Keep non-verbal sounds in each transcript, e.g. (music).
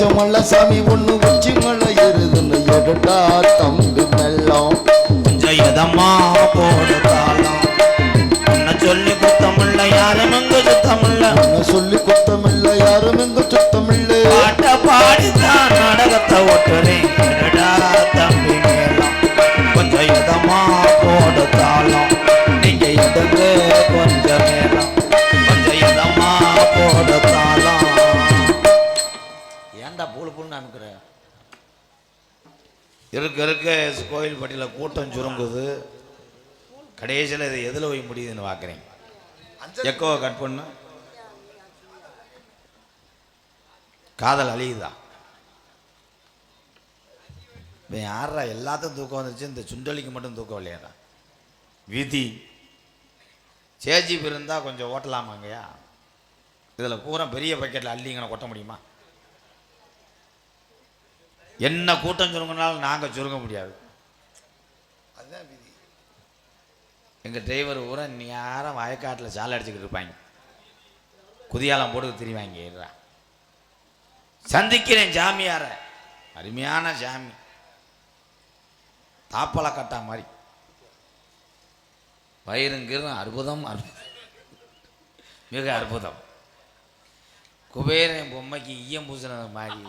பச்சை மல்ல சாமி ஒண்ணு உச்சி மலை ஏறுதுன்னு எடுடா தம்பி மெல்லம் கொஞ்சம் எதமா போடு தாளம் உன்னை சொல்லி குத்தமில்ல யாரும் எங்க சுத்தமில்ல. உன்னை சொல்லி குத்தமில்ல யாரும் எங்க சுத்தமில்லை. பாட்ட பாடித்தான் நாடகத்தை ஓட்டுறேன். என்னடா தம்பி கொஞ்சம் இதமா போடு தாளம் நீங்க எடுங்க இருக்க இருக்க. கோயில் பட்டியில் கூட்டம் சுருங்குது. கடைசியில் இது எதில் போய் முடியுதுன்னு பார்க்குறேன் எக்கோவை கட் பண்ணு. காதல் அழியுதா? இவன் யாரா எல்லாத்தையும் தூக்கம் வந்துச்சு இந்த சுண்டலிக்கு மட்டும் தூக்கம் இல்லையாடா? விதி. சேஜிப் இருந்தால் கொஞ்சம் ஓட்டலாமாங்கய்யா? இதில் பூரா பெரிய பக்கெட்டில் அள்ளிங்கன்னு கொட்ட முடியுமா? என்ன கூட்டம் சுருங்கினாலும் நாங்கள் சுருங்க முடியாது. அதுதான் விதி. எங்கள் டிரைவர் பூரா நேரம் வயக்காட்டில் சாலை அடிச்சுக்கிட்டு இருப்பாங்க. குதியாலம் போட்டு திரிவாங்க சந்திக்கிறேன் ஜாமியார. அருமையான ஜாமி. தாப்பல கட்டா மாதிரி. வயிறுங்கிறது அற்புதம் அற்புதம். மிக அற்புதம். குபேரன் பொம்மைக்கு ஈயம் பூசினது மாதிரி.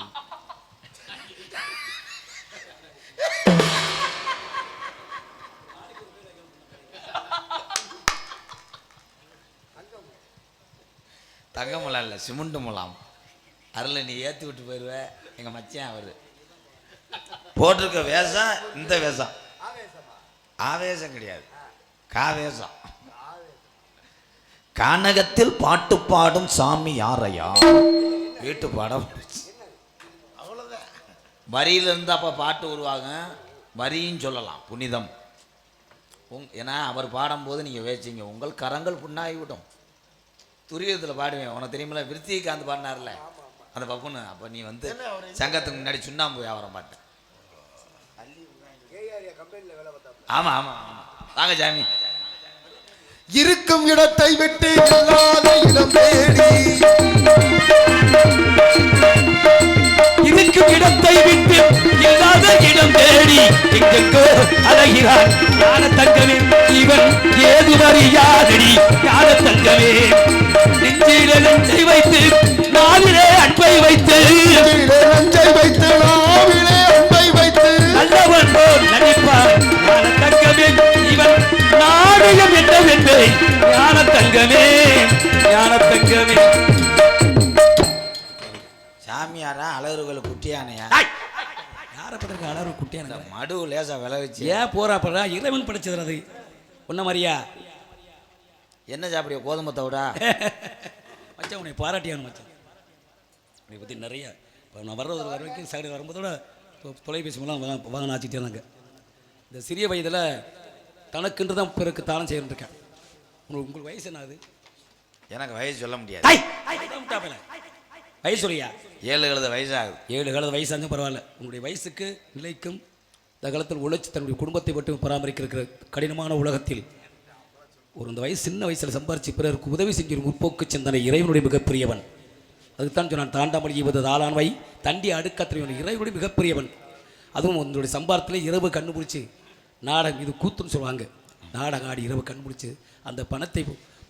தங்க முலாம் இல்லை சிமெண்ட்டு முலாம். அருளை நீ ஏற்றி விட்டு போயிடுவ எங்கள் மச்சான் அவர். போட்டிருக்க வேஷம் இந்த வேஷம். ஆவேசம் கிடையாது. காவேசம். கானகத்தில் பாட்டு பாடும் சாமி யாரையா? வீட்டு பாடம். அவ்வளோதான் வரியிலிருந்து அப்போ பாட்டு உருவாங்க வரியும் சொல்லலாம் புனிதம். உங் ஏன்னா அவர் பாடும்போது நீங்கள் வேச்சிங்க. உங்கள் கரங்கள் புண்ணாகி விடும் துரியத்தில் பாடுவேன். உனக்கு தெரியுமில்ல விருத்திகாந்த் பாடினார்ல. அந்த பப்புன்னு அப்போ நீ வந்து சங்கத்துக்கு முன்னாடி சுண்ணாம்பு வியாபாரம் பார்த்தேன் ஆமாம் ஆமாம் ஆமாம் வாங்க ஜாமி. இருக்கும் இடத்தை விட்டு இல்லாத இடம் தேடி. இருக்கும் இடத்தை விட்டு இல்லாத இடம் தேடி. எங்கெங்கோ அழகிறான் ஞான தங்கமே இவன் ஏது அறியாதடி. ஞான தங்கமே நெஞ்சில நெஞ்சை வைத்து நாவிலே அன்பை வைத்து நஞ்சை வைத்து நாவிலே அன்பை வைத்து நல்லவன் போல் நடிப்பான் ஞான தங்கமே இவன் நாடகம் என்னவென்று ஞான தங்கமே ஞான தங்கமே சாமியாரா அழகுகளை குட்டியானையா? யாரை படுக்க அலறு குட்டியான மடு லேசா விளைவிச்சு. ஏன் போறாப்படா? இறைவன் படைச்சது அது. உன்ன மாதிரியா? என்ன சாப்பிடிய கோதுமை தவிடா? (laughs) மச்சான் உன்னை பாராட்டியானு மச்சான். உன்னை பற்றி நிறைய. இப்போ நான் வர்றது வர வரைக்கும் சைடு வரும்போதோட தொலைபேசி மூலம் வாங்க ஆச்சிட்டே இருந்தாங்க. இந்த சிறிய வயதில் தனக்கென்று தான் பிறகு தானம் செய்யணும் இருக்கேன் உங்களுக்கு உங்களுக்கு வயசு என்ன ஆகுது? எனக்கு வயசு சொல்ல முடியாது. வயசு சொல்லியா ஏழு எழுத வயசாகுது. ஏழு காலத்து வயசாச்சும் பரவாயில்ல. உங்களுடைய வயசுக்கு நிலைக்கும் இந்த காலத்தில் உழைச்சி தன்னுடைய குடும்பத்தை மட்டும் பராமரிக்க இருக்கிற கடினமான உலகத்தில் ஒரு இந்த வயசு சின்ன வயசில் சம்பாரித்து பிறருக்கு உதவி செஞ்ச முற்போக்கு சிந்தனை இறைவனுடைய மிகப்பெரியவன். அதுதான் சொன்னான் தாண்டாமல் ஈவது தாளான்வை தண்டி அடுக்கத்திரைவன் இறைவனுடைய மிகப்பெரியவன். அதுவும் உங்களுடைய சம்பாரத்தில் இரவு கண்டுபிடிச்சி நாடகம் இது கூத்துன்னு சொல்லுவாங்க. நாடகம் ஆடி இரவு கண்டுபிடிச்சி அந்த பணத்தை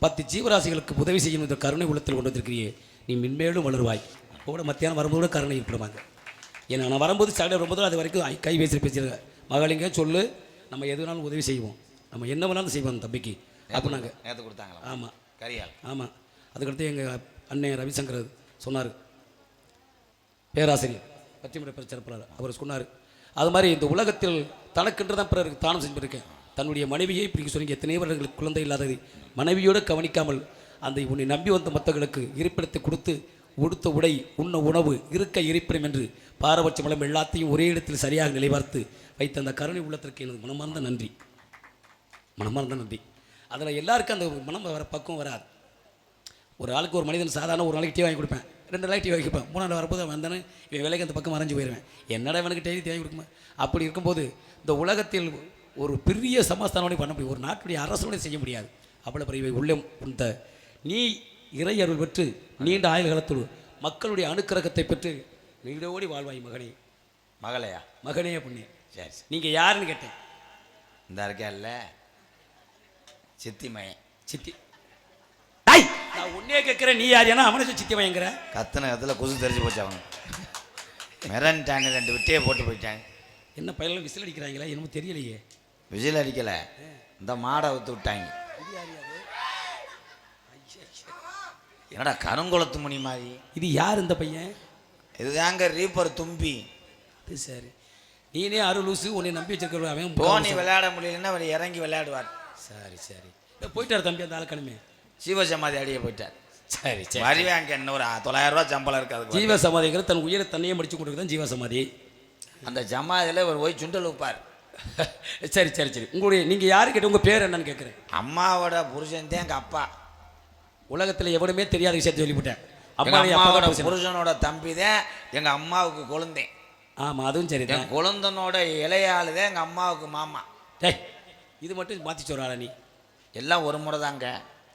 பத்து ஜீவராசிகளுக்கு உதவி செய்யும் இந்த கருணை உள்ளத்தில் கொண்டு வந்திருக்கிறியே நீ மென்மேலும் வளருவாய். கூட மத்தியானம் வரும்போது கூட கருணை ஏற்படுவாங்க ஏன்னா நான் வரும்போது சாலை வரும்போது அது வரைக்கும் கை பேசி பேசிடுங்க மகளிங்க சொல்லு நம்ம எது வேணாலும் உதவி செய்வோம். நம்ம என்ன வேணாலும் செய்வோம் அந்த தம்பிக்கு. அப்போ நாங்கள் நேற்று கொடுத்தாங்களா ஆமாம் கரியால் ஆமாம் அதுக்கடுத்து எங்கள் அண்ணன் ரவிசங்கர் சொன்னார். பேராசிரியர். பத்திமட பிரச்சனை அவர் சொன்னார். அது மாதிரி இந்த உலகத்தில் தனக்கென்று தான் பிறருக்கு தானம் செஞ்சிருக்கேன். தன்னுடைய மனைவியை இப்படி சொன்னீங்க. எத்தனை வருடங்களுக்கு குழந்தை இல்லாதது மனைவியோடு கவனிக்காமல் அந்த உன்னை நம்பி வந்த மற்றவர்களுக்கு இருப்பிடத்தை கொடுத்து உடுத்த உடை உண்ண உணவு இருக்க இருப்பிடம் என்று பாரபட்சம் இல்லாமல் எல்லாத்தையும் ஒரே இடத்தில் சரியாக நிலைபார்த்து வைத்த அந்த கருணை உள்ளத்திற்கு எனது மனமார்ந்த நன்றி. மனமார்ந்த நன்றி. அதில் எல்லாருக்கும் அந்த மனம் வர பக்குவம் வராது. ஒரு ஆளுக்கு ஒரு மனிதன் சாதாரண ஒரு நாளைக்கு டீ வாங்கி கொடுப்பேன். ரெண்டு நாளைக்கு டீ வாங்கி கொடுப்பேன். மூணாவது வரும்போது வந்தானே இவன் வேலைக்கு அந்த பக்கம் மறைஞ்சு போயிடுவேன் என்னடா இவனுக்கு டெய்லி வாங்கி கொடுக்குமா அப்படி இருக்கும்போது இந்த உலகத்தில் ஒரு பெரிய சமஸ்தானோட பண்ண முடியும். ஒரு நாட்டுடைய அரசோட செய்ய முடியாது. அவ்வளோ பெரிய உள்ளே இந்த நீ இறை அருள் பெற்று நீண்ட ஆயுள் காலத்தோடு மக்களுடைய அணுக்கரகத்தை பெற்று நீடோடி வாழ்வாய் மகனே. மகளையா? மகனே புண்ணிய சரி நீங்கள் யாருன்னு கேட்டேன். இந்த இருக்கேல்ல சித்தி மயன் சித்தி டேய்! நான் உன்னே கேட்குறேன் நீ யார்? ஏன்னா அவனை சித்தி வாங்கிக்கிற கத்துன இடத்துல குசு தெரிஞ்சு போச்சு அவங்க மிரண்டாங்க ரெண்டு விட்டையை போட்டு போயிட்டாங்க. என்ன பையன் விசில் அடிக்கிறாங்களா? என்னமோ தெரியலையே. விசில் அடிக்கல. இந்த மாடை வித்து விட்டாங்க. என்னடா கருங்குளத்து மணி மாதிரி? இது யார் இந்த பையன்? இதுதாங்க ரீப்பர் தும்பி. இது சரி. நீனே அரு லூசு உன்னை நம்பி வச்சிருக்கிற அவன் தோனி விளையாட முடியலன்னா அவர் இறங்கி விளையாடுவார் சரி சரி. போயிட்டார் தம்பி அந்த ஆளுக்கணுமே சிவசமாதி அடிய போயிட்டார். சரி சரி வருவாங்க என்ன ஒரு தொள்ளாயிரம் ரூபா சம்பளம் இருக்கு அதுக்கு ஜீவ சமாதிங்கிறது தன் உயிரை தன்னையே முடிச்சு கொண்டு தான் ஜீவ சமாதி அந்த ஜமாதியில் ஒரு போய் சுண்டல் வைப்பார் (laughs) சரி சரி சரி. உங்களுடைய நீங்கள் யாரு கேட்ட உங்கள் பேர் என்னன்னு கேட்குறேன் அம்மாவோட புருஷன் தான் எங்கள் அப்பா. உலகத்தில் எவனுமே தெரியாத விஷயத்தை சொல்லிவிட்டேன். அம்மாவோட புருஷனோட தம்பி தான் எங்கள் அம்மாவுக்கு குழந்தேன். ஆமாம் அதுவும் சரி தான் குழந்தனோட இளையாளு தான் எங்கள் அம்மாவுக்கு மாமா. டேய் இது மட்டும் மாற்றி சொல்கிறாளா நீ? எல்லாம் ஒரு முறை தாங்க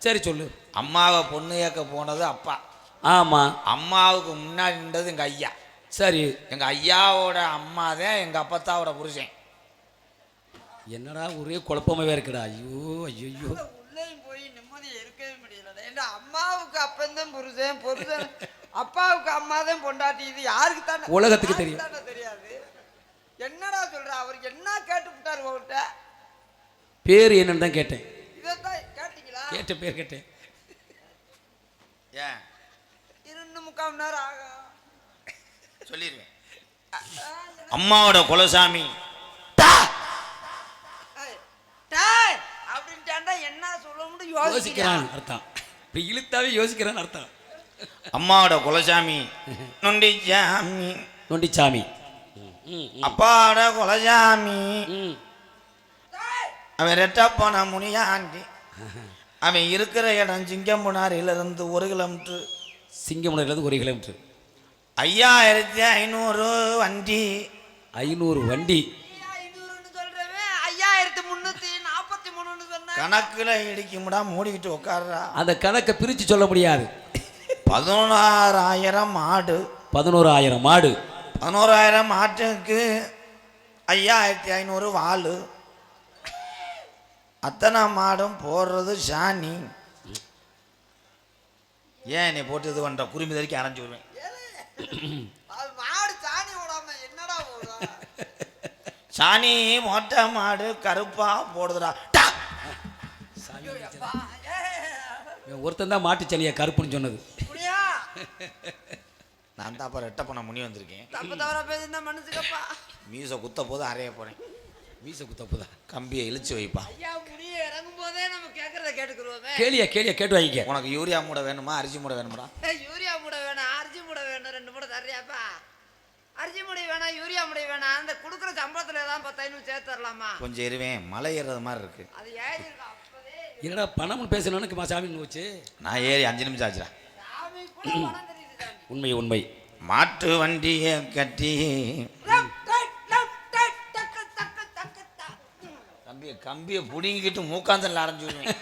சரி சொல்லு. அம்மாவை பொண்ணு ஏற்க போனது அப்பா. ஆமாம் அம்மாவுக்கு முன்னாடி நின்றது எங்கள் ஐயா. சரி. எங்கள் ஐயாவோட அம்மா தான் எங்கள் அப்பத்தாவோட புருஷன். என்னடா ஒரே குழப்பமாவே இருக்குடா. ஐயோ ஐயோ போய் நிம்மதியா இருக்கவே முடியலடா. ஏன்னா அம்மாவுக்கு அப்பந்தான் புருஷன் புருஷன் அப்பாவுக்கு அம்மா தான் பொண்டாட்டி. இது யாருக்கு தானே உலகத்துக்கு தெரியும். தெரியாது? என்னடா சொல்ற? அவர் என்ன கேட்டு விட்டாரு உங்கள்கிட்ட பேர் என்னன்னு தான் கேட்டேன். கேட்ட பேர் கேட்டேன். ஏன்? இரண்டு முக்கால் மணி நேரம் ஆகும் சொல்லிடுவேன் அம்மாவோட குலசாமி. என்ன சொல்ல முடியும் யோசிக்கிறான் அர்த்தம். இப்படி இழுத்தாவே யோசிக்கிறான் அர்த்தம். அம்மாவோட குலசாமி. நொண்டிச்சாமி. நொண்டிச்சாமி. அப்பாவோட குலசாமி. அவன் ரெட்டப்பன முனியாண்டி அவன் இருக்கிற இடம் சிங்கம்புனாரிலிருந்து ஒரு கிலோமீட்டர். சிங்கமுனையிலேருந்து ஒரு கிலோமீட்டர். ஐயாயிரத்தி ஐநூறு வண்டி. ஐநூறு வண்டி. கணக்கில் இடிக்கும்டா மூடிக்கிட்டு உட்கார்றா. அந்த கணக்கை பிரித்து சொல்ல முடியாது. பதினோராயிரம் ஆடு. பதினோராயிரம் மாடு பதினோராயிரம் ஆட்டுக்கு ஐயாயிரத்தி ஐநூறு வாள் அத்தனை மாடும் போடுறது சாணி ஏன் நீ போட்டு இது பண்ணுற குருமி வரைக்கும் அரைஞ்சு விடுவேன். சாணி மொட்டை மாடு கருப்பா போடுதுடா. டா! ஒருத்தன் தான் மாட்டு சனியை கருப்புன்னு சொன்னது. நான் தான் அப்போ ரெட்டை பண்ண முனி வந்திருக்கேன். தப்பு தவறா பேசியிருந்தா மனுஷக்கப்பா மீசை குத்த போது அறைய போகிறேன் வீச குத்தப்புதா கம்பியை இழுச்சு வைப்பா. ஐயா முடிய இறங்கும் போதே நம்ம கேட்கறத கேட்டுக்கிறோமே கேளியா கேளியா கேட்டு வாங்கிக்க. உனக்கு யூரியா மூடை வேணுமா? அரிசி மூடை வேணுமாடா? யூரியா மூடை வேணாம் அரிசி மூடை வேணும் ரெண்டு மூடை தர்றியாப்பா. அரிசி மூடை வேணாம் யூரியா மூடை வேணாம் அந்த கொடுக்குற சம்பளத்துல ஏதாவது பத்து ஐநூறு சேர்த்து தரலாமா? கொஞ்சம் இருவேன் மலை ஏறுறது மாதிரி இருக்கு. அது ஏறி இருக்கா அப்பவே என்னடா பணம்னு பேசணும்னு சாமி வச்சு நான் ஏறி அஞ்சு நிமிஷம் ஆச்சுடா. பணம் உண்மை உண்மை. மாட்டு வண்டியை கட்டி கம்பியை பிடுங்கிக்கிட்டு மூக்காந்தல் அரைஞ்சுடுவேன்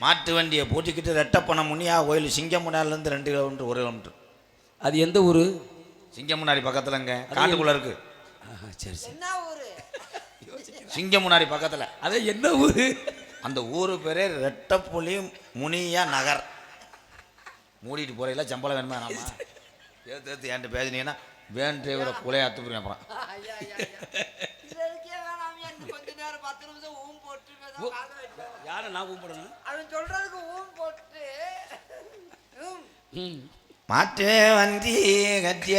மாட்டு வண்டியை பூட்டிக்கிட்டு ரெட்டப்பணம் முனியா கோயில் சிங்கமுனாலேருந்து ரெண்டு கிலோமீட்டர் ஒரு கிலோமீட்டர். அது எந்த ஊர்? சிங்கமுனாரி பக்கத்துலங்க. காட்டுக்குள்ள இருக்கு. சரி சரி. (laughs) சிங்கமுனாரி பக்கத்தில். அது என்ன ஊர்? அந்த ஊர் பேரே ரெட்டப்புலி முனியா நகர். மூடிட்டு போறையில சம்பளம் வேணுமா? நாம ஏத்து ஏத்து என்கிட்ட பேசினீங்கன்னா வேன் டிரைவரை குலையாத்து அப்புறம். பத்து நிமிஷம் ஊம் போட்டு. யாரை நான் கூப்பிடணும் அவன் சொல்றதுக்கு ஊம் போட்டு ஊம். மாட்டு வண்டி கட்டிய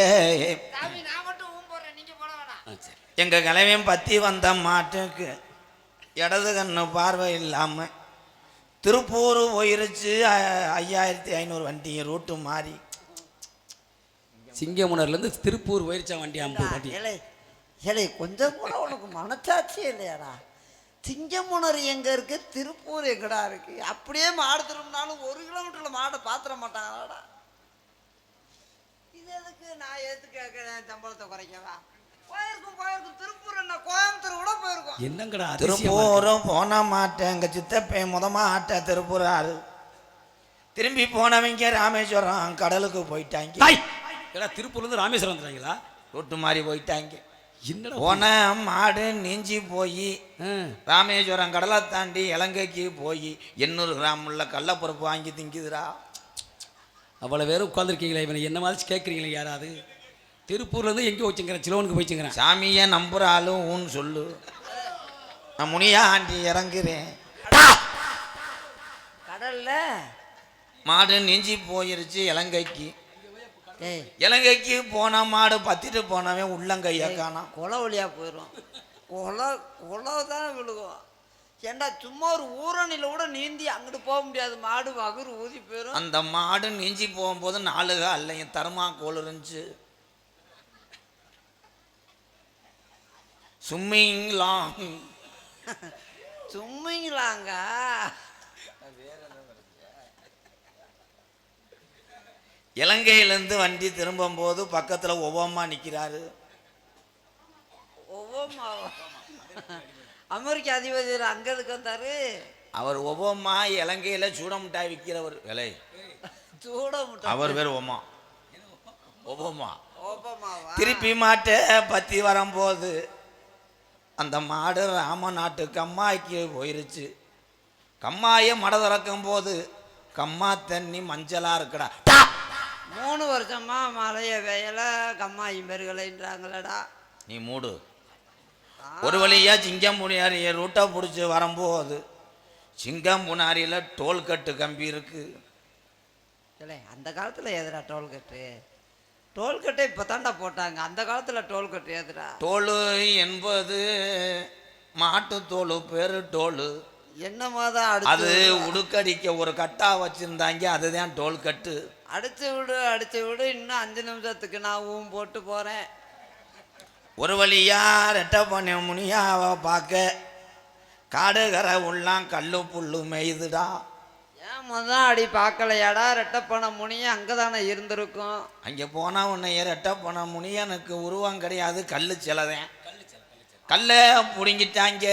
சாமி நான் மட்டும் ஊம் போடுறேன் நீங்க போட வேணாம். ஆ சரி. எங்க கிளவியும் பத்தி வந்த மாட்டுக்கு இடது கண்ணு பார்வை இல்லாம திருப்பூர் போயிருச்சு ஐயாயிரத்தி ஐநூறு வண்டி ரூட்டு மாறி. சிங்கமுனர்லேருந்து திருப்பூர் போயிருச்சா வண்டி ஐம்பது வண்டி? ஏலே ஏலே கொஞ்சம் கூட உனக்கு மனச்சாட்சி இல்லையாடா? சிங்கமுனர் எங்க இருக்கு? திருப்பூர் எங்கடா இருக்கு? அப்படியே மாடு திரும்பினாலும் ஒரு கிலோமீட்டர்ல மாடை பாத்திர மாட்டாங்களாடா. இது எதுக்கு? நான் எதுக்கு கேட்கிறேன் சம்பளத்தை குறைக்கவா? போயிருக்கும் போயிருக்கும். திருப்பூர் என்ன? கோயம்புத்தூர் கூட போயிருக்கும். என்னங்கடா. திருப்பூரும் போன மாட்டேன் எங்க சித்தப்பை முதமா ஆட்ட திருப்பூர் ஆள். திரும்பி போனவங்க ராமேஸ்வரம் கடலுக்கு போயிட்டாங்க. ஏடா திருப்பூர்லேருந்து ராமேஸ்வரம் வந்துட்டாங்களா? ரூட்டு மாதிரி போயிட்டாங்க. போன மாடு நீஞ்சி போய் ராமேஸ்வரம் கடலை தாண்டி இலங்கைக்கு போய் எண்ணூறு கிராம் உள்ள கடலப்பருப்பு வாங்கி திங்குதுடா. அவ்வளோ பேரும் உட்காந்துருக்கீங்களே இவனை என்ன மாதிரி கேட்குறீங்களே யாராவது? திருப்பூர்லேருந்து எங்கே வச்சுங்கிறேன் சிலோனுக்கு போயிச்சுங்கிறேன். சாமியை நம்புற ஆளும் ஊன்னு சொல்லு. நான் முனியா ஆண்டி இறங்குறேன் கடல்ல? மாடு நெஞ்சி போயிருச்சு இலங்கைக்கு. இலங்கைக்கு போன மாடு பத்திட்டு போனவன் உள்ளங்கைய காணாம். கொலை வழியா போயிடும் கொலை கொலை தான் விழுகும். ஏண்டா சும்மா ஒரு ஊரணியில் கூட நீந்தி அங்கிட்டு போக முடியாது. மாடு வகுறு ஊதி போயிடும் அந்த மாடு நெஞ்சி போகும்போது நாலு காலையும் தருமா கோல் இருந்துச்சு சும்மிங் லாங் (laughs) சும்மிங்களாங்க இலங்கையிலேருந்து வண்டி திரும்பும்போது பக்கத்தில் ஒவ்வாமா நிற்கிறாரு ஒவ்வொரு அமெரிக்க அதிபதி அங்க வந்தாரு. அவர் ஒவ்வாமா இலங்கையில் சூட மிட்டாய் விற்கிறவர் விலை. சூட அவர் பேர் ஒமா. ஒவ்வாமா ஓப்பமாவா திருப்பி மாட்டை பற்றி வரும்போது அந்த மாடு ராம நாட்டு கம்மாய்க்கு போயிருச்சு. கம்மாயை மட திறக்கும் போது கம்மா தண்ணி மஞ்சளா இருக்குடா. மூணு வருஷமா மழைய வெயில கம்மாயி மெருகலைன்றாங்களடா நீ மூடு. ஒரு வழியா சிங்கம் புனியாரிய ரூட்டை பிடிச்சி வரும்போது சிங்கம் புனாரியில் டோல்கட்டு கம்பி இருக்கு. இல்லை அந்த காலத்தில் எதுடா டோல்கட்டு? டோல்கட்டை இப்போ தாண்டா போட்டாங்க. அந்த காலத்தில் டோல்கட்டு எதுடா? டோலு என்பது மாட்டு தோல் பேரு டோலு. என்னமா தான் அது உடுக்கடிக்க ஒரு கட்டா வச்சிருந்தாங்க அதுதான் டோல் கட்டு. அடிச்சு விடு அடிச்சு விடு இன்னும் அஞ்சு நிமிஷத்துக்கு நான் ஊம் போட்டு போகிறேன் ஒரு வழியா ரெட்டை பண்ண முனியாவை பார்க்க காடுகரை உள்ளாம் கல்லு புல்லு மேயுதுடா. ஏன் மொதல் அடி பார்க்கலையாடா ரெட்டப்பண முனிய அங்கே தானே இருந்திருக்கும். அங்கே போனா உன்னைய ரெட்டை பண்ண முனியனுக்கு உருவம் கிடையாது கல்லு சிலதேன். கல்லை பிடுங்கிட்டாங்க.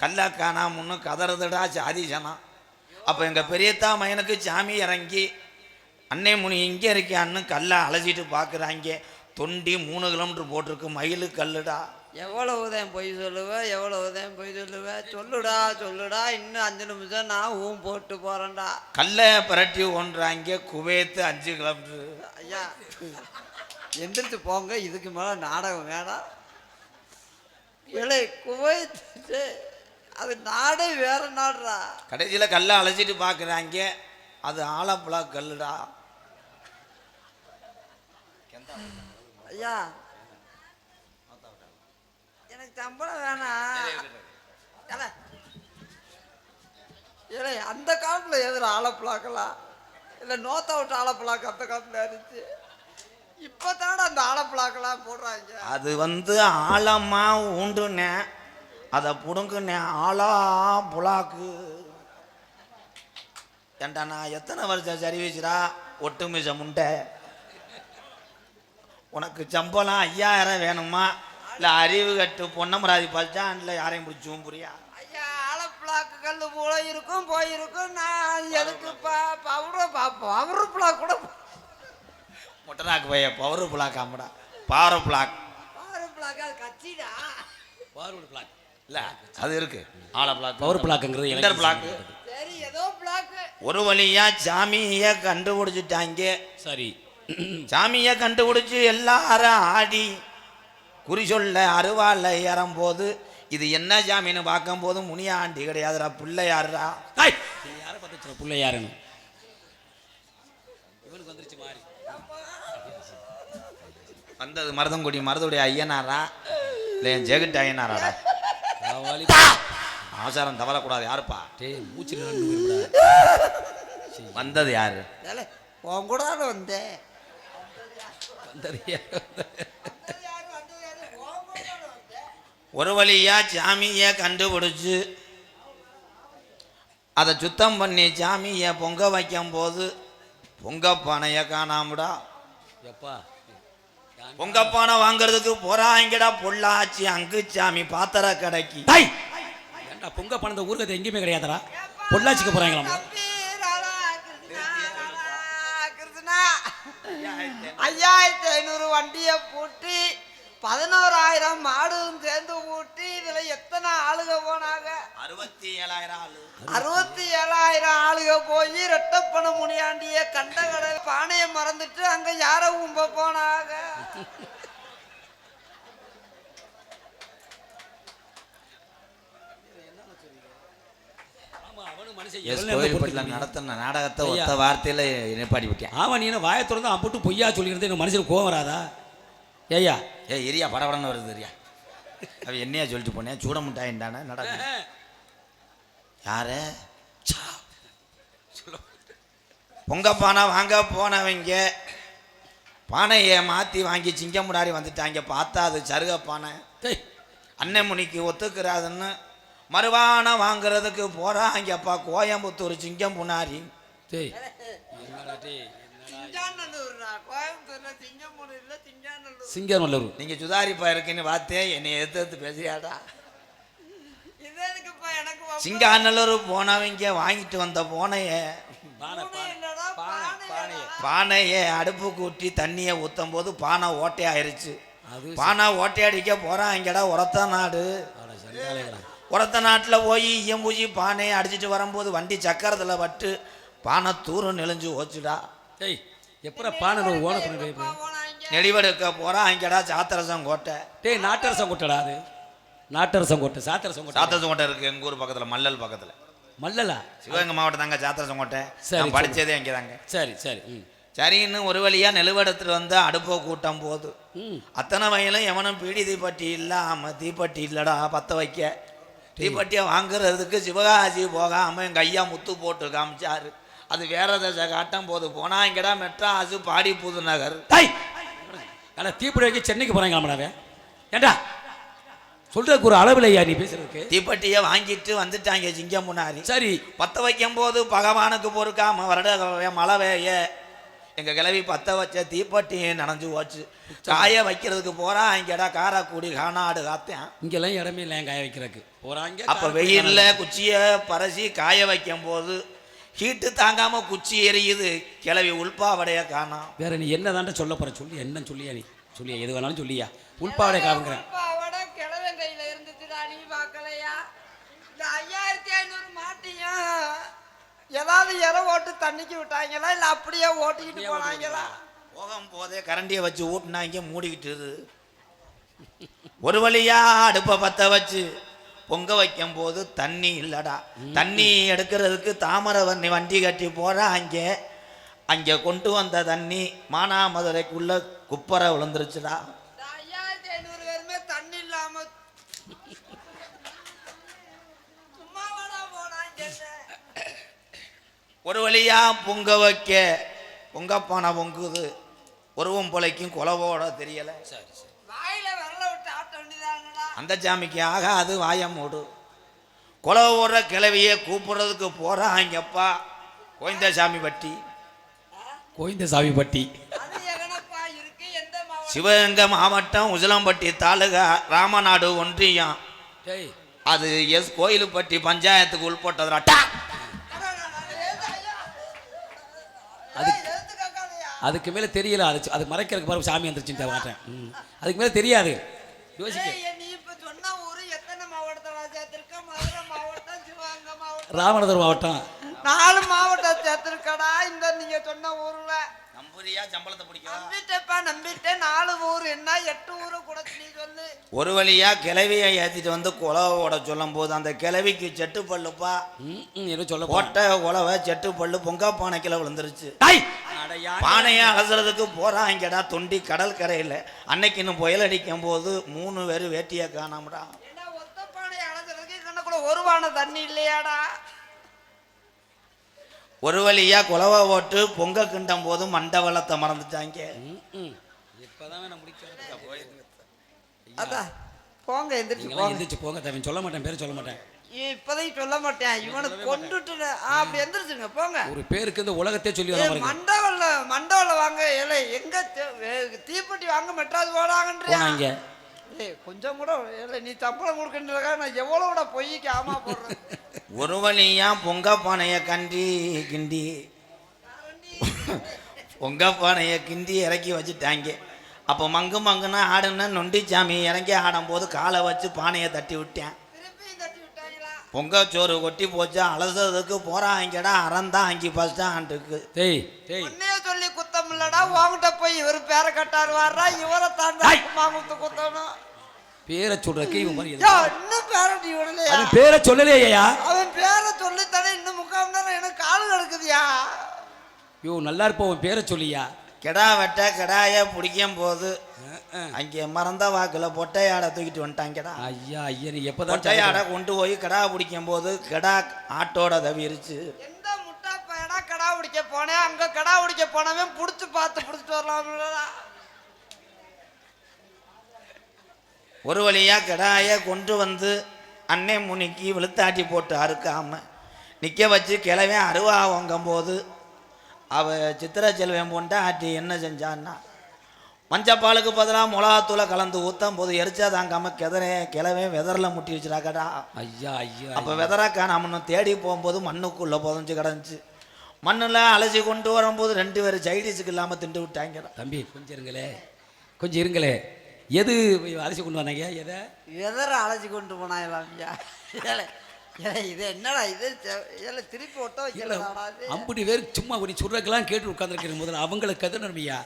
கல்லை காணாமன்னு கதறதுடா சாதி ஜனம் அப்போ எங்கள் பெரியத்தா மகனுக்கு சாமி இறங்கி அன்னை முனி இங்கே இருக்கான்னு கல்லை அலசிட்டு பார்க்குறாங்க தொண்டி மூணு கிலோமீட்டர் போட்டிருக்கு மயிலு கல்லுடா. எவ்வளவு தான் பொய் சொல்லுவ எவ்வளவு தான் பொய் சொல்லுவ சொல்லுடா சொல்லுடா இன்னும் அஞ்சு நிமிஷம் நான் ஊம் போட்டு போகிறேன்டா கல்லை பிரட்டி ஒன்றாங்க குவைத்து அஞ்சு கிலோமீட்டர். ஐயா எந்திரிச்சு போங்க இதுக்கு மேலே நாடகம் வேணாம். இல்லை குவைத்து அது நாடே வேற நாடுறா. கடைசியில் கல்லை அலசிட்டு பார்க்குறாங்க. அது ஆலப்புழா கல்லுடா. ஐயா. எனக்கு சம்பளம் வேணாம். ஏலே அந்த காலத்தில் எதிர ஆலப்புழாக்கலாம் இல்லை நோத்த விட்டு ஆலப்புழாக்கு அந்த காலத்தில் இருந்துச்சு. இப்போ தானே அந்த ஆலப்புழாக்கெல்லாம் போடுறாங்க. அது வந்து ஆழமா ஊண்டுனேன் அதை புடுங்குனேன் ஆளா புலாக்கு. ஏண்டா நான் எத்தனை வருஷம் சர்வீஸ்ரா ஒட்டுமிச முண்டை உனக்கு சம்பளம் ஐயாயிரம் வேணுமா? இல்லை அறிவு கட்டு பொன்னமராதி பஸ்டாண்டில் யாரையும் பிடிச்சும் புரியா ஐயா ஆலப்புழாக்கு கல் போல இருக்கும் போயிருக்கும். நான் எதுக்கு பவுரு பவுரு புழாக்கு கூட மொட்டராக்கு பைய பவர் புலாக் ஆமாடா பாறை புலாக் பவுரு புழாக்கு அது கட்சிடா பார்வர்டு பிளாக் இல்லை அது இருக்கு. ஆழ புலாக் பவர் பிளாக்குங்கிறது இன்டர் பிளாக் சரி ஏதோ புழாக்கு ஒரு வழியா சாமியை கண்டுபிடிச்சிட்டாங்க. சரி. சாமியை கண்டுபிடிச்சு எல்லாரும் ஆடி குறி சொல்ல அருவாள் ஏறும்போது இது என்ன சாமின்னு பார்க்கும்போது முனியாண்டி கிடையாதுடா பிள்ளையாருடா யாரை பார்த்து சொல்ற புள்ள யாருன்னு இவனுக்கு வந்துருச்சு மாறி. வந்தது மருதங்குடி மருதுடைய ஐயனாரா? இல்லை என் ஜெகட் ஐயனாராடா? ஆசாரம் தவறக்கூடாது யாருப்பா? டேய் மூச்சு நின்று வந்தது யாரு? உன் கூட தானே வந்தேன். வந்தது யாரு? ஒரு வழியா சாமியை கண்டுபிடிச்சு அதை சுத்தம் பண்ணி சாமியை பொங்க வைக்கும் போது பொங்க பானையை காணாமடா. எப்பா? பொங்கப்பானை வாங்குறதுக்கு போறாங்கடா பொள்ளாச்சி அங்கு சாமி பாத்திர கடைக்கு. டேய்! ஏன்டா பொங்க பணத்தை ஊருக்கு எங்கேயுமே கிடையாதுடா. பொள்ளாச்சிக்கு போறாங்களாம். ஐயாயிரத்தி ஐநூறு வண்டியை பூட்டி பதினோராயிரம் மாடும் சேர்ந்து பூட்டி இதுல எத்தனை ஆளுக போனாங்க? அறுபத்தி ஏழாயிரம் ஆளு. அறுபத்தி ஏழாயிரம் ஆளுக போய் ரெட்டப்பண முனியாண்டிய கண்டகடை பானையை மறந்துட்டு அங்க யார கும்ப போனாங்க. நடத்தின நாடகத்தை. ஒத்த வார்த்தையில நிப்பாடி விட்டேன். ஆமா நீ என்ன வாயை திறந்து அம்புட்டு பொய்யா சொல்லிக்கிறது எனக்கு மனுஷனுக்கு கோவம் வராதா? ஏய்யா ஏ இரியா படபடன்னு வருது இரியா அவ என்னையா சொல்லிட்டு போனேன் சூட முட்டாயின்டானே நடக்கும் யாரு? பொங்க பானை வாங்க போனவங்க. பானையை மாற்றி வாங்கி சிங்க முடாரி வந்துட்டாங்க. பார்த்தா அது சருக பானை டேய். அண்ணன் முனிக்கு ஒத்துக்கிறாதுன்னு மறுவானை வாங்குறதுக்கு போகிறாங்கப்பா கோயம்புத்தூர் சிங்கம் புனாரி சிங்கநல்லூர். நீங்கள் சுதாரிப்பா இருக்குன்னு பார்த்தேன் என்னை எடுத்து எடுத்து பேசுறியாடா? இது எதுக்குப்பா எனக்கு வம்பு? சிங்காநல்லூர் போனவங்க வாங்கிட்டு வந்த போனைய பானை பூனை. பானை இல்லடா, பானை, பானை பானையை. அடுப்பு கூட்டி தண்ணியை ஊற்றும் போது பானை ஓட்டையாயிருச்சு. அது பானை ஓட்டையடிக்க போகிறாங்கடா உரத்த நாடு. அட சண்டாளைகளா. உரத்த நாட்டில் போய் ஈயம்பூச்சி பானையை அடிச்சிட்டு வரும்போது வண்டி சக்கரத்தில் பட்டு பானை தூரம் நெளிஞ்சு ஓச்சுடா. டேய் எப்படா பானை ஓன பண்ணி போனாங்க? நெளிவெடுக்க போகிறாங்கடா சாத்திரசம் கோட்டை. டேய் நாட்டரசம் கொட்டடா அது. நாட்டரசம் கொட்டை சாத்தரசம் கொட்டை. சாத்திரசம் கோட்டை இருக்குது எங்கள் ஊர் பக்கத்தில் மல்லல் பக்கத்தில். மல்லலா? சிவகங்கை மாவட்டம் தாங்க சாத்திரசம் கோட்டை. சரி. படித்ததே அங்கே தாங்க சரி சரி ம். சரின்னு ஒரு வழியாக நெலுவெடுத்துட்டு வந்து அடுப்பை கூட்டம் போது ம். அத்தனை வயலும் எவனும் பீடி தீப்பட்டி இல்லாமல் தீப்பட்டி இல்லடா பற்ற வைக்க. தீப்பட்டியை வாங்குறதுக்கு சிவகாசி போகாமல் எங்கள் ஐயா முத்து போட்டு காமிச்சாரு. அது வேற தசை காட்டும் போது. போனா இங்கடா மெட்ராஸு பாடி புது நகர். டேய்! அட தீப்படி வைக்க சென்னைக்கு போகிறாங்களாமடாவே ஏண்டா? சொல்றதுக்கு ஒரு அளவில் ஐயா நீ பேசுறதுக்கு? தீப்பெட்டியை வாங்கிட்டு வந்துட்டாங்க சிங்கம் முன்னாடி. சரி. பற்ற வைக்கும் போது பகவானுக்கு பொறுக்காம வருட மழை வேய எங்க கிளவி பற்ற வச்ச தீப்பெட்டி நனைஞ்சு போச்சு. காய வைக்கிறதுக்கு போறா இங்கடா காராக்குடி காணாடு காத்தேன். இங்கெல்லாம் இடமே இல்லை காய வைக்கிறதுக்கு? போகிறாங்க அப்ப வெயில்ல குச்சியை பரசி காய வைக்கும் போது ஹீட்டு தாங்காம குச்சி எரியுது கிளவி உள்பாவடைய காணோம் வேற நீ என்ன தாண்ட சொல்ல போற? சொல்லி என்ன சொல்லியா நீ? சொல்லியா எது வேணாலும் சொல்லியா? உள்பாவடை காவுங்கிறேன் ஏதாவது இற ஓட்டு தண்ணிக்கு விட்டாங்களா? இல்ல அப்படியே ஓட்டிக்கிட்டு போனாங்களா? போகும் போதே கரண்டியை வச்சு ஊட்டினாங்க மூடிக்கிட்டு ஒரு வழியா அடுப்பை பத்த வச்சு பொங்க வைக்கும் போது தண்ணி இல்லடா. தண்ணி எடுக்கிறதுக்கு தாமரவர்ணி வண்டி கட்டி போறா அங்கே. அங்கே கொண்டு வந்த தண்ணி மானாமதுரைக்குள்ள குப்பரை விழுந்துருச்சுடா. ஒரு வழியா பொங்க வைக்க பொங்க பானை பொங்குது. ஒருவம் பொழைக்கும் குலவோட தெரியல. சரி சரி வாயில விரல விட்டு ஆட்ட வேண்டியதாங்கடா அந்த சாமிக்கு ஆகாது வாயம் மூடு. குலவோட கிளவியை கூப்பிடுறதுக்கு போறாங்கப்பா கோயந்த சாமி பட்டி. கோயந்த எந்த மாவட்டம்? சிவகங்கை மாவட்டம் உசிலம்பட்டி தாலுகா ராமநாடு ஒன்றியம். அது எஸ் கோயிலுப்பட்டி பஞ்சாயத்துக்கு உட்பட்டதுடா டா! அதுக்கு- அதுக்கு மேலே தெரியல அது அது மறைக்கிறதுக்கு பாரு சாமி வந்துருச்சுன்னு மாட்டேன். ம். அதுக்கு மேலே தெரியாது. யோசிக்க. சிவகங்கை மாவட்டம் ராமநாதபுரம் மாவட்டம். நாலு மாவட்டம் சேர்த்திருக்கடா இந்த நீங்க சொன்ன ஊர்ல. நம்புறியா? சம்பளத்தை பிடிக்கவா? நம்பிட்டேப்பா நம்பிட்டேன். நாலு ஊர் என்ன எட்டு ஊரு கூட நீ சொல்லு. ஒரு வழியா கிளவியை ஏத்திட்டு வந்து குலவோட சொல்லும் போது அந்த கிளவிக்கு செட்டு பல்லுப்பா? ம் ம் என்ன சொல்ல ஒட்டை குலவை செட்டு பல்லு பொங்கா பானைக்கில விழுந்துருச்சு பானையை அலசுறதுக்கு போறாங்கடா தொண்டி கடல் கரையில் அன்னைக்கு இன்னும் புயல் அடிக்கும் போது மூணு பேர் வேட்டியை காணாமடா. அழைச்சதுக்கு கண்ணக்குள்ள ஒரு வான தண்ணி இல்லையாடா? ஒரு வழியா குலவை ஓட்டு பொங்க கிண்டும் போது மண்டவளத்தை மறந்துட்டாங்க. இப்போதான் அதான் போங்க எந்திரிச்சு எந்திரிச்சு போங்க தம்பி சொல்ல மாட்டேன் பேர் சொல்ல மாட்டேன். இப்போதைக்கு சொல்ல மாட்டேன். இவனை கொண்டுட்டு அப்படி எந்திரிச்சுங்க போங்க. ஒரு பேருக்கு இந்த உலகத்தை சொல்லி மண்டபம்ல மண்டபம்ல வாங்க ஏலே எங்க தீப்பெட்டி வாங்க மெட்ராஸ் போனாங்கன்றியா போனாங்க ஏய் கொஞ்சம் கூட ஏலே நீ சம்பளம் கொடுக்கின்றக்கா நான் எவ்வளோ கூட பொய்க்கு ஆமா போடுறேன் (laughs) ஒரு வழியா பொங்க பானையை கண்டி கிண்டி. உங்க பானையை கிண்டி இறக்கி வச்சுட்டாங்க. அப்போ மங்கு மங்குன்னா ஆடுன நொண்டிச்சாமி இறங்கி ஆடும்போது காலை வச்சு பானையை தட்டி விட்டேன். திருப்பியும் தட்டி விட்டாங்களா? பொங்க சோறு கொட்டி போச்சு அலசதுக்கு போறாங்கடா அறந்தான் அங்கி பஸ்டாண்டுக்கு சொல்லி குத்தம் இல்லடா உன்கிட்ட போய் இவர் பேரை கட்டாரு வர்றா இவரை தாண்டா மாமுத்து குத்தணும். பேரை சொல்றதுக்கு இவன் மாதிரி யோ, இன்னும் பேரண்டி விடலையா? அது பேரை சொல்லலையா அவன் பேரை சொல்லித்தானே இன்னும் முக்கால் மணி நேரம் எனக்கு கால் கிடக்குதுயா? ஐயோ நல்லா இருப்ப உன் பேரை சொல்லியா. கிடா வெட்ட கிடாய பிடிக்கும் போது அங்கே மறந்த வாக்கில் பொட்டையாடை தூக்கிட்டு வந்துட்டாங்கடா ஐயா ஐயா நீ எப்பதான் பொட்டையாடை கொண்டு போய் கிடா பிடிக்கும் போது கிடா ஆட்டோட தவிரிச்சு கடா பிடிக்க போனேன். அங்க கடா பிடிக்க போனவன் புடிச்சு பார்த்து புடிச்சிட்டு வரலாம் ஒரு வழியா கிடாய கொண்டு வந்து அன்னை முனிக்கு வெளுத்தாட்டி போட்டு அறுக்காம நிற்க வச்சு கிளவே அருவா வாங்கும் போது அவ சித்திர செல்வன் போன்ட்டு ஆட்டி என்ன செஞ்சான்னா மஞ்சப்பாலுக்கு பதிலாக மிளகாத்தூளை கலந்து ஊற்றும் போது எரிச்சா தாங்காம கிதறே கிளவே வெதரில் முட்டி வச்சிடாக்கடா ஐயா ஐயா அப்போ வெதரா காணாமன்னு தேடி போகும்போது மண்ணுக்குள்ளே புதஞ்சு கிடந்துச்சு. மண்ணில் அலசி கொண்டு வரும்போது ரெண்டு பேரும் சைடிஸுக்கு இல்லாமல் திண்டு விட்டாங்கடா தம்பி கொஞ்சம் இருங்களே. கொஞ்சம் இருங்களே. எது அரிசி கொண்டு வந்தாங்க? எதை? எதர அழைச்சி கொண்டு போனாங்களாம்யா ஏலே, ஏலே, இது என்னடா இது? ஏலே, திருப்பி ஒட்ட இது? அம்புடி பேர் சும்மா ஒரு சொல்றதுக்கெல்லாம் கேட்டு உட்காந்துருக்கிற முதல்ல. அவங்களை கதனமையா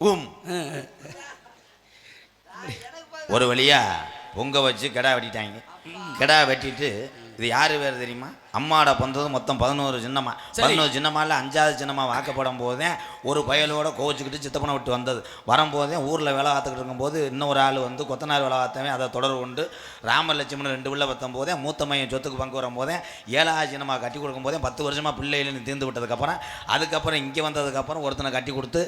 உம். ஒரு வழியா பொங்க வச்சு கிடா வெட்டிட்டாங்க. கிடா வெட்டிட்டு இது யாரு வேறு தெரியுமா? அம்மாட பந்தது மொத்தம் பதினோரு சின்னம்மா. பதினோரு சின்னமால அஞ்சாவது சின்னம்மா வாக்கப்படும் போதே ஒரு பயலோட கோவிச்சுக்கிட்டு சித்தப்பனை விட்டு வந்தது வரும்போதே ஊரில் வேலை பார்த்துக்கிட்டு இருக்கும்போது இன்னொரு ஆள் வந்து கொத்தனார் வேலை பார்த்தவன் அதை தொடர்பு கொண்டு ராம லட்சுமணன் ரெண்டு பிள்ளை பத்தும் போதே மூத்த மையன் சொத்துக்கு பங்கு வரும்போதே ஏழாவது சின்னம்மா கட்டி கொடுக்கும் போதே பத்து வருஷமாக பிள்ளைகள் தீர்ந்து விட்டதுக்கப்புறம் அதுக்கப்புறம் இங்கே வந்ததுக்கப்புறம் ஒருத்தனை கட்டி கொடுத்து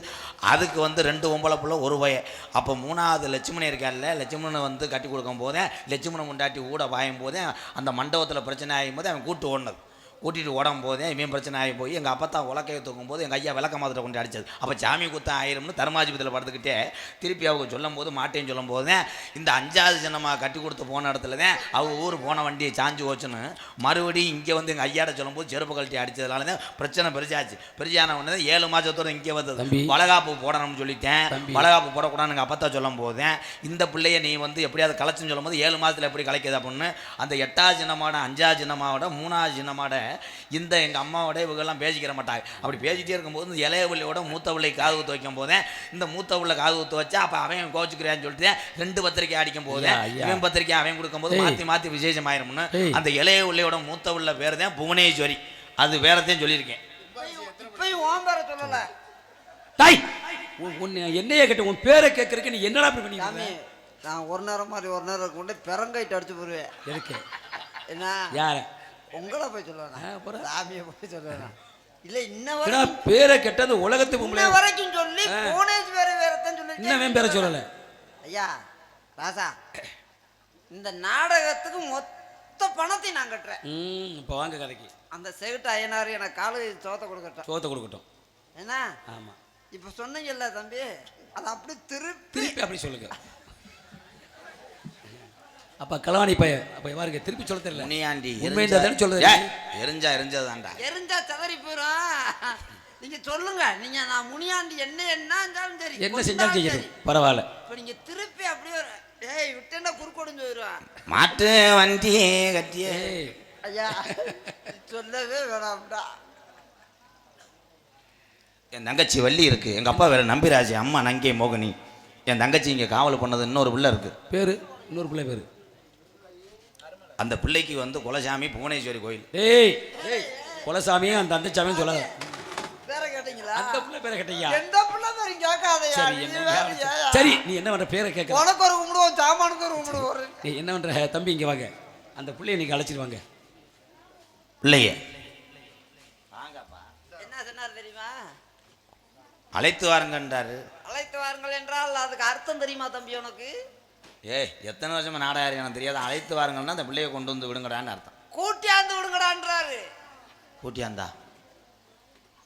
அதுக்கு வந்து ரெண்டு ஒம்பளை புள்ள ஒரு பய அப்போ மூணாவது லட்சுமணன் இருக்கார்ல லட்சுமணனை வந்து கட்டி கொடுக்கும் போதே லட்சுமணன் முண்டாட்டி ஊட பாயும் போதே அந்த மண்டபத்தில் பிரச்சனை ஆகும் போதே அவன் கூட்டு ஓடினது கூட்டிகிட்டு ஓடும் போதே இவன் பிரச்சனை ஆகி போய் எங்கள் அப்பத்தா உலக்கையை தூக்கும் போது எங்கள் ஐயா விளக்க மாத்திரை கொண்டு அடிச்சது அப்போ சாமி குத்தம் ஆயிரும்னு தர்மாஜிபத்தில் படுத்துக்கிட்டே திருப்பி அவங்க சொல்லும் போது மாட்டேன்னு சொல்லும் போது தான் இந்த அஞ்சாவது சின்னமாக கட்டி கொடுத்து போன இடத்துல தான் அவங்க ஊர் போன வண்டியை சாஞ்சு போச்சுன்னு மறுபடியும் இங்கே வந்து எங்கள் ஐயாட்ட சொல்லும்போது செருப்பு கழட்டி அடிச்சதுனால தான் பிரச்சனை பெருசாச்சு பெருசான உடனே தான் ஏழு மாதத்தோட இங்கே வந்தது. வளகாப்பு போடணும்னு சொல்லிட்டேன். வளகாப்பு போடக்கூடாதுன்னு எங்கள் அப்பத்தா சொல்லும் போது இந்த பிள்ளைய நீ வந்து எப்படியாவது கலைச்சுன்னு சொல்லும் போது ஏழு மாதத்தில் எப்படி கலைக்குது அப்படின்னு அந்த எட்டாவது சின்னமாட அஞ்சாவது சின்னமாவோட மூணாவது சின்னமாட இந்த எங்கள் அம்மாவோட இவங்கெல்லாம் பேசிக்கிற மாட்டாங்க. அப்படி பேசிட்டே இருக்கும்போது இந்த இளைய பிள்ளையோட மூத்த பிள்ளை காது ஊற்ற வைக்கும் போதே இந்த மூத்த பிள்ளை காது ஊற்ற வச்சா அப்போ அவன் கோச்சுக்கிறான்னு சொல்லிட்டு ரெண்டு பத்திரிக்கை அடிக்கும் போது. இவன் பத்திரிக்கை அவன் கொடுக்கும்போது. மாற்றி மாற்றி விசேஷம் ஆயிரும்னு ஏய். அந்த இளைய பிள்ளையோட மூத்த பிள்ளை பேர் தான் புவனேஸ்வரி. அது வேறத்தையும் சொல்லியிருக்கேன். என்னைய கேட்ட உன் பேரை கேட்கறதுக்கு நீ என்னடா இப்படி பண்ணி நான் ஒரு நேரம் மாதிரி ஒரு நேரம் கொண்டு பெரங்கைட்டு அடிச்சு போடுவேன். எதுக்கு? என்ன? யார? உங்களை போய் சொல்லுவேன். சாமியை போய் சொல்லுவேன்? இல்ல இன்ன வரைக்கும் பேரை கெட்டது உலகத்து பொம்பளை வரைக்கும் சொல்லி போனேஜ் வேற வேறத்தான் சொல்லி இன்னும் பேரை சொல்லல. ஐயா ராசா இந்த நாடகத்துக்கு மொத்த பணத்தையும் நான் கட்டுறேன். ம் இப்போ வாங்க கதைக்கு. அந்த செவிட்டு ஐயனார் எனக்கு காலு சோத்த கொடுக்கட்டும். சோத்தை கொடுக்கட்டும். என்ன ஆமா. இப்ப சொன்னீங்கல்ல தம்பி அது அப்படி திருப்பி திருப்பி அப்படி சொல்லுங்க. அப்ப களவாணி பைய அப்ப பாருங்க திருப்பி சொல்ல தெரியல. முனியாண்டி உண்மை எரிஞ்சா- தானே சொல்றது? ஏய், எரிஞ்சா எரிஞ்சதாண்டா எரிஞ்சா சதறி போயிடும் நீங்க சொல்லுங்க. நீங்க நான் முனியாண்டி என்ன என்ன செஞ்சாலும் சரி. என்ன செஞ்சாலும் சரி. பரவாயில்ல. இப்ப நீங்க திருப்பி அப்படியே ஒரு- ஏய் விட்டேன்னா குறுக்கொடுஞ்சு போயிடுவான் மாட்டு வண்டி கட்டியே. ஐயா சொல்லவே வேணாம்டா. என் தங்கச்சி வள்ளி இருக்கு. எங்க அப்பா வேற நம்பிராஜ் அம்மா நங்கை மோகினி. என் தங்கச்சி இங்க காவல் பண்ணது இன்னொரு பிள்ளை இருக்கு. பேரு? இன்னொரு பிள்ளை பேரு? அந்த பிள்ளைக்கு வந்து குலசாமி புவனேஸ்வரி கோயில். ஏய் ஏய் குலசாமியும் அந்த அந்த சாமியும் சொல்லாத. பேர கேட்டீங்களா? அந்த பிள்ளை பேரை கேட்டையா எந்த பிள்ளை பேரும் கேட்காதயா? சரி நீ என்ன வேற ஏயா? சரி நீ என்ன பண்ற பேரை கேட்க உனக்கு ஒரு கும்பிடுவோம் சாமானுக்கு ஒரு கும்பிடுவோம் நீ என்ன பண்ற? தம்பி இங்க வாங்க. அந்த பிள்ளைய நீங்க அழைச்சிட்டு வாங்க. பிள்ளைய. என்ன சொன்னார் தெரியுமா? அழைத்து வாருங்கன்றாரு. அழைத்து வாருங்கள் என்றால் அதுக்கு அர்த்தம் தெரியுமா தம்பி உனக்கு? ஏய் எத்தனை வருஷமா நாடாயிரம் எனக்கு தெரியாது. அழைத்து வாருங்கன்னா அந்த பிள்ளையை கொண்டு வந்து விடுங்கடான்னு அர்த்தம். கூட்டியாந்து விடுங்கடான்றாரு. கூட்டியாந்தா?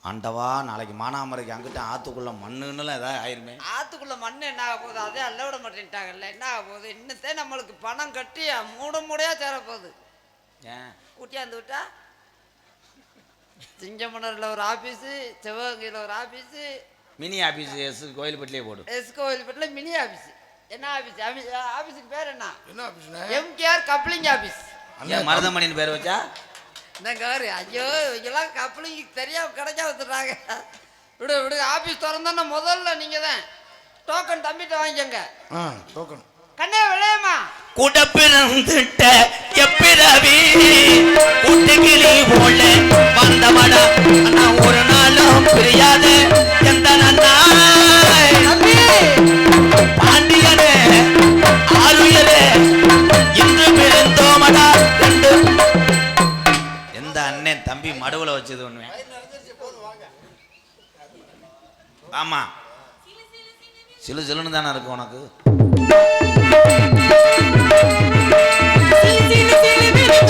ஆண்டவா நாளைக்கு மானாமரைக்கு அங்கிட்ட ஆத்துக்குள்ள மண்ணுன்னுலாம் ஏதாவது ஆயிருமே. ஆத்துக்குள்ள மண்ணு என்ன ஆக போகுது? அதே அல்ல விட மாட்டேன்ட்டாங்கல்ல. என்ன ஆக போகுது? இன்னத்தே நம்மளுக்கு பணம் கட்டி மூட மூடையா சேரப்போகுது. ஏன்? கூட்டியாந்து விட்டா? சிங்கமணரில் ஒரு ஆஃபீஸு சிவகங்கையில் ஒரு ஆஃபீஸு மினி ஆஃபீஸ் எஸ் கோயில்பட்டிலே போடும் எஸ் கோயில்பட்டில் மினி ஆஃபீஸு என்ன ஆபீஸ்? ஆபீஸுக்கு பேர் என்ன? என்ன ஆபீஸ்னா? MKR coupling office. ஏன் மருதமணின்னு பேர் வச்சா? என்னங்காரு ஐயோ இவங்கெல்லாம் கப்ளிங் தெரியாம கிடைச்சா வந்துடுறாங்க. விடு விடு ஆபீஸ் திறந்தோன்னா முதல்ல நீங்க தான் டோக்கன் தம்பிட்ட வாங்கிக்கோங்க. டோக்கன் கண்ணே விளையம்மா கூட பிறந்துட்ட ஆமா. சிலு சிலுன்னு தானே இருக்கு உனக்கு? சிலு சிலு சிலு